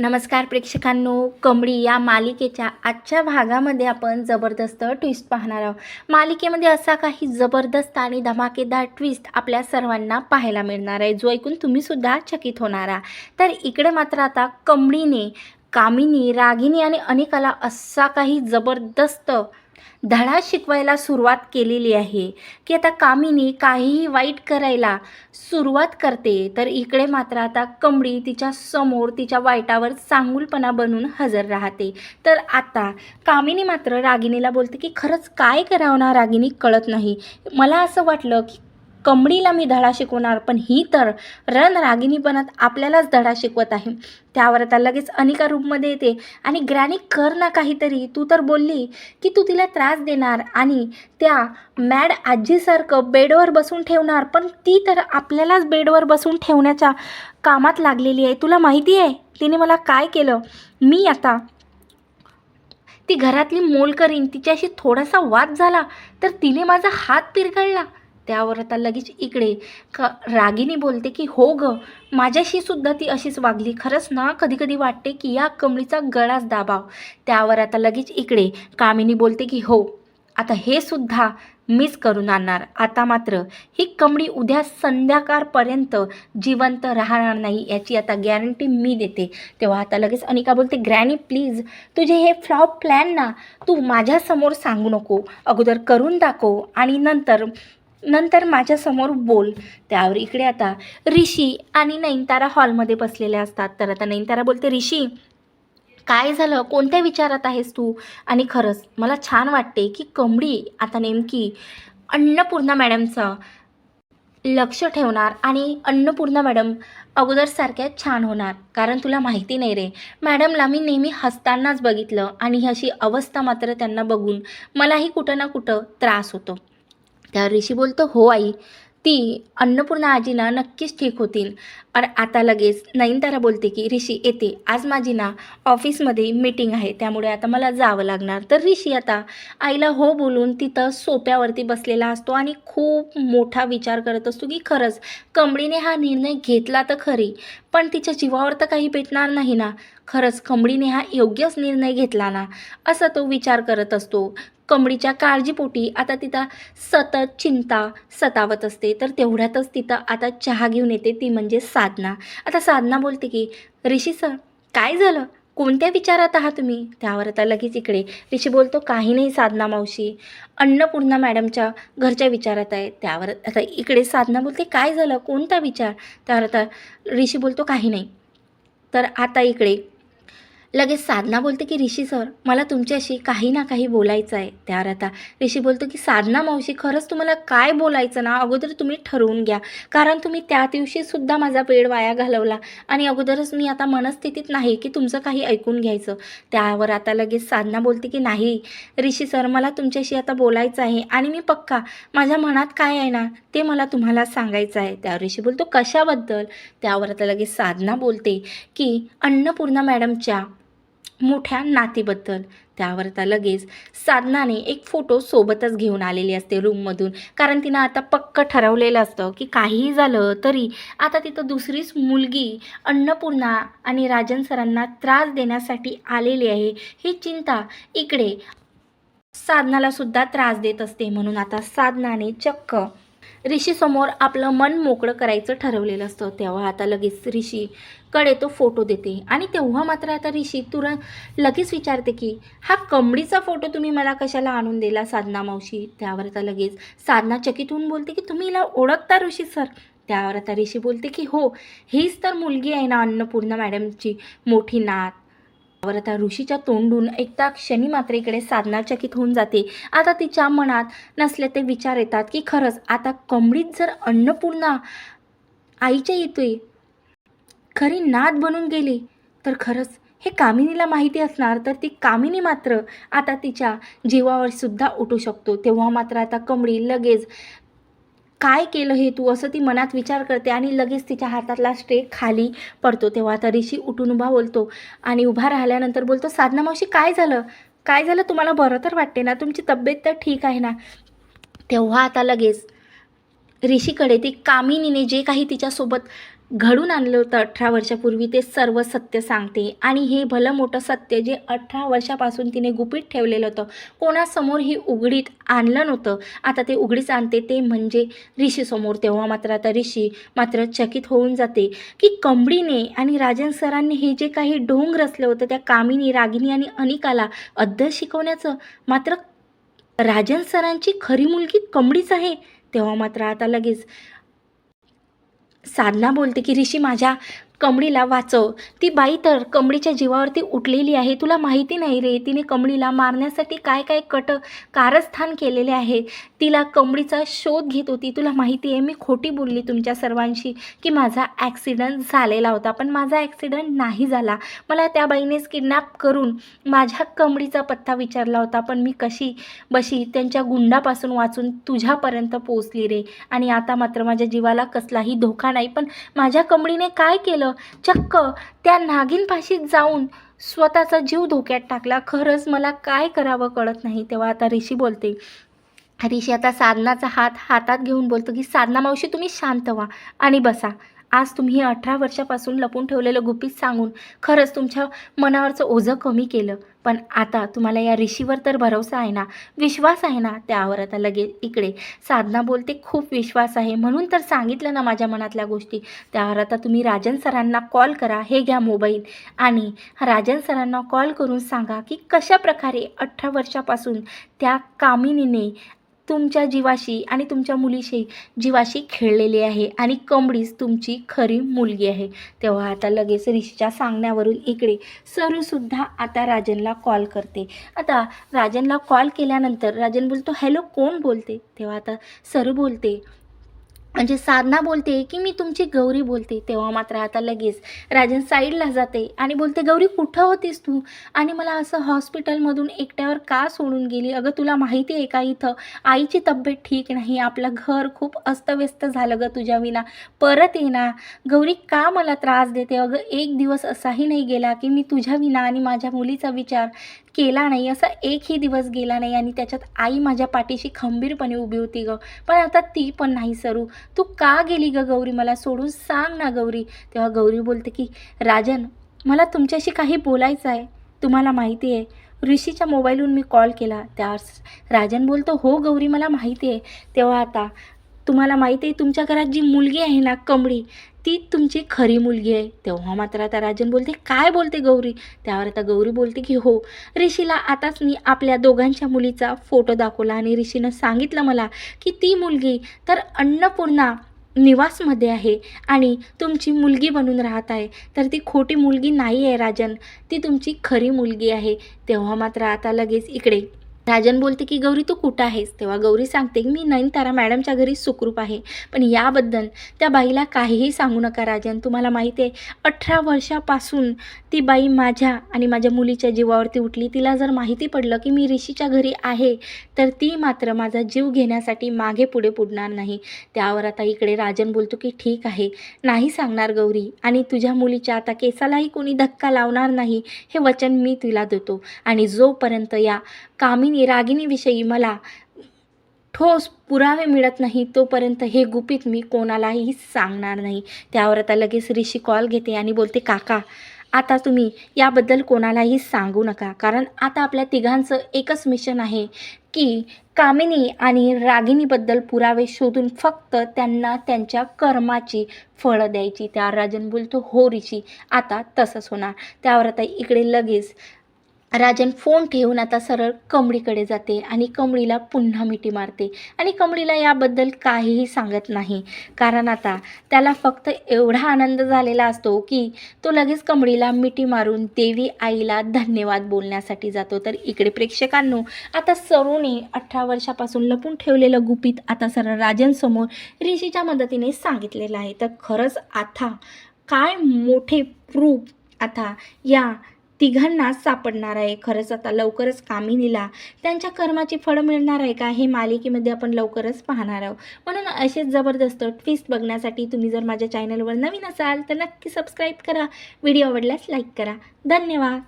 नमस्कार प्रेक्षकांनो कमळी या मालिकेच्या आजच्या भागामध्ये आपण जबरदस्त ट्विस्ट पाहणार आहोत. मालिकेमध्ये असा काही जबरदस्त आणि धमाकेदार ट्विस्ट आपल्या सर्वांना पाहायला मिळणार आहे जो ऐकून तुम्हीसुद्धा चकित होणार आहात. तर इकडे मात्र आता कमळीने कामिनी रागिनी आणि अनेकाला असा काही जबरदस्त धडा शिकवायला सुरुवात केलेली आहे की आता कामिनी काहीही वाईट करायला सुरुवात करते तर इकडे मात्र आता कमळी तिच्या समोर तिच्या वाईटावर चांगुलपणा बनून हजर राहते. तर आता कामिनी मात्र रागिणीला बोलते की खरंच काय करावं ना रागिनी कळत नाही. मला असं वाटलं की कमळीला मी धडा शिकवणार पण ही तर रणरागिणी बनत आपल्यालाच धडा शिकवत आहे. त्यावर आता लगेच अनिका रूपमध्ये येते. आणि ग्रॅनी कर ना काहीतरी. तू तर बोलली की तू तिला त्रास देणार आणि त्या मॅड आजीसारखं बेडवर बसून ठेवणार पण ती तर आपल्यालाच बेडवर बसून ठेवण्याच्या कामात लागलेली आहे. तुला माहिती आहे तिने मला काय केलं? मी आता ती घरातली मोल करीन. तिच्याशी थोडासा वाद झाला तर तिने माझा हात पिरगळला. त्यावर आता लगेच इकडे. क रागिनी बोलते की हो ग माझ्याशी सुद्धा ती अशीच वागली खरंच ना? कधी कधी वाटते की या कमळीचा गळाच दाबाव. त्यावर आता लगेच इकडे. कामिनी बोलते की हो आता हे सुद्धा मीच करून आणणार. आता मात्र ही कमळी उद्या संध्याकाळपर्यंत जिवंत राहणार नाही याची आता गॅरंटी मी देते. तेव्हा आता लगेच अनिका बोलते ग्रॅनी प्लीज तुझे हे फ्लॉप प्लॅन ना तू माझ्यासमोर सांगू नको. अगोदर करून दाखव आणि नंतर नंतर माझ्यासमोर बोल. त्यावर इकडे आता. ऋषी आणि नयनतारा हॉलमध्ये बसलेले असतात. तर आता नैनतारा बोलते ऋषी काय झालं? कोणत्या विचारात आहेस तू? आणि खरंच मला छान वाटते की कमळी आता नेमकी अन्नपूर्णा मॅडमचं लक्ष ठेवणार आणि अन्नपूर्णा मॅडम अगोदरसारख्या छान होणार. कारण तुला माहिती नाही रे मॅडमला मी नेहमी हसतानाच बघितलं आणि ही अशी अवस्था मात्र त्यांना बघून मलाही कुठं ना कुठं त्रास होतो. त्यावर ऋषी बोलतो हो आई ती अन्नपूर्णा आजीना नक्कीच ठीक होतील. आणि आता लगेच नयनतारा बोलते की ऋषी येते. आज माझी ना ऑफिसमध्ये मीटिंग आहे त्यामुळे आता मला जावं लागणार. तर ऋषी आता आईला हो बोलून तिथं सोप्यावरती बसलेला असतो आणि खूप मोठा विचार करत असतो की खरंच कमळीने हा निर्णय घेतला तर खरी पण तिच्या जीवावर तर काही भेटणार नाही ना. खरंच कमळीने हा योग्यच निर्णय घेतला ना. असा तो विचार करत असतो. कमळीच्या काळजीपोटी आता तिथं सतत चिंता सतावत असते. तर तेवढ्यातच तिथं आता चहा घेऊन येते ती म्हणजे साधना. आता साधना बोलते की ऋषी सर काय झालं? कोणत्या विचारात आहात तुम्ही? त्यावर आता लगेच इकडे ऋषी बोलतो काही नाही साधना मावशी. अन्नपूर्णा मॅडमच्या घरच्या विचारात आहे. त्यावर आता इकडे साधना बोलते काय झालं? कोणता विचार? त्यावर आता ऋषी बोलतो काही नाही. तर आता इकडे लगेच साधना बोलते की ऋषी सर मला तुमच्याशी काही ना काही बोलायचं आहे त्यावर आता ऋषी बोलतो की साधना मावशी खरंच तुम्हाला काय बोलायचं ना अगोदर तुम्ही ठरवून घ्या. कारण तुम्ही त्या दिवशीसुद्धा माझा वेळ वाया घालवला आणि अगोदरच मी आता मनस्थितीत नाही की तुमचं काही ऐकून घ्यायचं. त्यावर आता लगेच साधना बोलते की नाही ऋषी सर मला तुमच्याशी आता बोलायचं आहे आणि मी पक्का माझ्या मनात काय आहे ना ते मला तुम्हाला सांगायचं आहे. त्यावर ऋषी बोलतो कशाबद्दल? त्यावर आता लगेच साधना बोलते की अन्नपूर्णा मॅडमच्या मोठ्या नातीबद्दल. त्यावर आता लगेच साधनाने एक फोटो सोबतच घेऊन आलेली असते रूममधून कारण तिनं आता पक्क ठरवलेलं असतं की काहीही झालं तरी आता तिथं दुसरीच मुलगी अन्नपूर्णा आणि राजन सरांना त्रास देण्यासाठी आलेली आहे. ही चिंता इकडे साधनाला सुद्धा त्रास देत असते म्हणून आता साधनाने चक्क ऋषीसमोर आपलं मन मोकळं करायचं ठरवलेलं असतं. तेव्हा आता लगेच ऋषीकडे तो फोटो देते. आणि तेव्हा मात्र आता ऋषी तुरंत लगेच विचारते की हा कमडीचा फोटो तुम्ही मला कशाला आणून दिला साधना मावशी? त्यावर आता लगेच साधना चकितहून बोलते की तुम्ही हिला ओळखता ऋषी सर? त्यावर आता ऋषी बोलते की हो हीच तर मुलगी आहे ना अन्नपूर्णा मॅडमची मोठी नात. त्यावर आता ऋषीच्या तोंडून एकदा क्षणी मात्र इकडे साधना चकित होऊन जाते. आता तिच्या मनात नसले ते विचार येतात की खरंच आता कमळीत जर अन्नपूर्णा आईच्या येतोय खरी नाद बनून गेली तर खरंच हे कामिनीला माहिती असणार तर ती कामिनी मात्र आता तिच्या जीवावर सुद्धा उठू शकतो. तेव्हा मात्र आता कमळी लगेच काय केलं हे तू? असं ती मनात विचार करते आणि लगेच तिच्या हातातला स्ट्रे खाली पडतो. तेव्हा आता ऋषी उठून उभा बोलतो आणि उभा राहिल्यानंतर बोलतो साधना मावशी काय झालं? काय झालं? तुम्हाला बरं तर वाटते ना? तुमची तब्येत तर ठीक आहे ना? तेव्हा आता लगेच ऋषीकडे ती कामिनीने जे काही तिच्यासोबत घडून आणलं होतं अठरा वर्षापूर्वी ते सर्व सत्य सांगते. आणि हे भलं मोठं सत्य जे अठरा वर्षापासून तिने गुपित ठेवलेलं होतं कोणासमोर ही उघडीत आणलं नव्हतं. आता ते उघडीच आणते ते म्हणजे ऋषीसमोर तेव्हा मात्र आता ऋषी मात्र चकित होऊन जाते. की कंबडीने आणि राजन सरांनी हे जे काही ढोंग रचलं होतं त्या कामिनी रागिनी आणि अनिकाला अद्दल शिकवण्याचं मात्र राजन सरांची खरी मुलगी कंबडीच आहे तेव्हा मात्र आता लगेच साधना बोलते की ऋषी माझ्या कमळीला वाचव. ती बाई तर कमळीच्या जीवावरती उठलेली आहे. तुला माहिती नाही रे तिने कमळीला मारण्यासाठी काय काय कट कारस्थान केलेले आहे. तिला कमळीचा शोध घेत होती. तुला माहिती आहे मी खोटी बोलली तुमच्या सर्वांशी की माझा ॲक्सिडंट झालेला होता. पण माझा ॲक्सिडंट नाही झाला. मला त्या बाईनेच किडनॅप करून माझ्या कमळीचा पत्ता विचारला होता. पण मी कशी बशी त्यांच्या गुंडापासून वाचून तुझ्यापर्यंत पोचली रे? आणि आता मात्र माझ्या जीवाला कसलाही धोका नाही पण माझ्या कमळीने काय केलं? चक्क त्या नागिनपाशीत जाऊन स्वतःचा जीव धोक्यात टाकला. खरंच मला काय करावं कळत नाही. तेव्हा आता ऋषी बोलते ऋषी आता साधनाचा हात हातात घेऊन बोलतो की साधना मावशी तुम्ही शांत व्हा आणि बसा. आज तुम्ही हे अठरा वर्षापासून लपून ठेवलेलं गुपित सांगून खरंच तुमच्या मनावरचं ओझं कमी केलं. पण आता तुम्हाला या ऋषीवर तर भरोसा आहे ना? विश्वास आहे ना? त्यावर आता लगेच इकडे. साधना बोलते खूप विश्वास आहे. म्हणून तर सांगितलं ना माझ्या मनातल्या गोष्टी. त्यावर आता तुम्ही राजन सरांना कॉल करा हे घ्या मोबाईल. आणि राजन सरांना कॉल करून सांगा की कशा प्रकारे अठरा वर्षापासून त्या कामिनीने तुमच्या जीवाशी आणि तुमच्या मुलीशी जीवाशी खेळलेली आहे आणि कंबडीच तुमची खरी मुलगी आहे. तेव्हा आता लगेच ऋषीच्या सांगण्यावरून इकडे सरूसुद्धा आता राजनला कॉल करते. आता राजनला कॉल केल्यानंतर राजन बोलतो हॅलो कोण बोलते? तेव्हा आता सरू बोलते म्हणजे साधना बोलते की मी तुमची गौरी बोलते. तेव्हा मात्र आता लगेच राजन साईडला जाते आणि बोलते गौरी कुठं होतीस तू? आणि मला असं हॉस्पिटलमधून एकट्यावर का सोडून गेली? अगं तुला माहिती आहे का इथं? आईची तब्येत ठीक नाही. आपलं घर खूप अस्तव्यस्त झालं गं तुझ्या विना. परत ये ना. गौरी का मला त्रास देते? अगं एक दिवस असाही नाही गेला की मी तुझ्या विना आणि माझ्या मुलीचा विचार केला नाही असा एकही दिवस गेला नाही आणि त्याच्यात आई माझ्या पाठीशी खंबीरपणे उभी होती ग. पण आता ती पण नाही सरू. तू का गेली ग गौरी? मला सोडून सांग ना गौरी. तेव्हा गौरी बोलते की राजन मला तुमच्याशी काही बोलायचं आहे. तुम्हाला माहिती आहे ऋषीच्या मोबाईलवरून मी कॉल केला. त्या राजन बोलतो हो गौरी मला माहिती आहे. तेव्हा आता तुम्हाला माहिती आहे तुमच्या घरात जी मुलगी आहे ना कमळी ती तुमची खरी मुलगी आहे. तेव्हा मात्र आता राजन बोलते काय बोलते गौरी? त्यावर आता गौरी बोलते की हो ऋषीला आताच मी आपल्या दोघांच्या मुलीचा फोटो दाखवला आणि ऋषीनं सांगितलं मला की ती मुलगी तर अन्नपूर्णा निवासमध्ये आहे आणि तुमची मुलगी बनून राहत आहे. तर ती खोटी मुलगी नाही आहे राजन. ती तुमची खरी मुलगी आहे. तेव्हा मात्र आता लगेच इकडे राजन बोलते की गौरी तू कुठं आहेस? तेव्हा गौरी सांगते की मी नयनतारा मॅडमच्या घरी सुखरूप आहे. पण याबद्दल त्या बाईला काहीही सांगू नका राजन. तुम्हाला माहिती आहे अठरा वर्षापासून ती बाई माझ्या आणि माझ्या मुलीच्या जीवावरती उठली. तिला जर माहिती पडलं की मी ऋषीच्या घरी आहे तर ती मात्र माझा जीव घेण्यासाठी मागे पुढे पुडणार नाही. त्यावर आता इकडे राजन बोलतो की ठीक आहे नाही सांगणार गौरी. आणि तुझ्या मुलीच्या आता केसालाही कोणी धक्का लावणार नाही. हे वचन मी तिला देतो. आणि जोपर्यंत या कामिनी रागिणीविषयी मला ठोस पुरावे मिळत नाही तोपर्यंत हे गुपित मी कोणालाही सांगणार नाही. त्यावर आता लगेच ऋषी कॉल घेते आणि बोलते काका आता तुम्ही याबद्दल कोणालाही सांगू नका. कारण आता आपल्या तिघांचं एकच मिशन आहे की कामिनी आणि रागिणीबद्दल पुरावे शोधून फक्त त्यांना त्यांच्या कर्माची फळं द्यायची. त्या राजन बोलतो हो ऋषी आता तसंच होणार. त्यावर आता इकडे लगेच राजन फोन ठेवून आता सरळ कमळीकडे जाते आणि कमळीला पुन्हा मिठी मारते. आणि कमळीला याबद्दल काहीही सांगत नाही. कारण आता त्याला फक्त एवढा आनंद झालेला असतो की तो लगेच कमळीला मिठी मारून देवी आईला धन्यवाद बोलण्यासाठी जातो. तर इकडे प्रेक्षकांनो आता सरूने अठरा वर्षापासून लपून ठेवलेलं गुपित आता सरळ राजनसमोर ऋषीच्या मदतीने सांगितलेलं आहे. तर खरंच आता काय मोठे प्रूफ आता या तिघांना सापडणार आहे. खरंच आता लवकरच कामिनीला त्यांच्या कर्माची फळं मिळणार आहे का हे मालिकेमध्ये आपण लवकरच पाहणार आहोत. म्हणून असेच जबरदस्त ट्विस्ट बघण्यासाठी तुम्ही जर माझ्या चॅनलवर नवीन असाल तर नक्की सबस्क्राईब करा. व्हिडिओ आवडल्यास लाईक करा. धन्यवाद!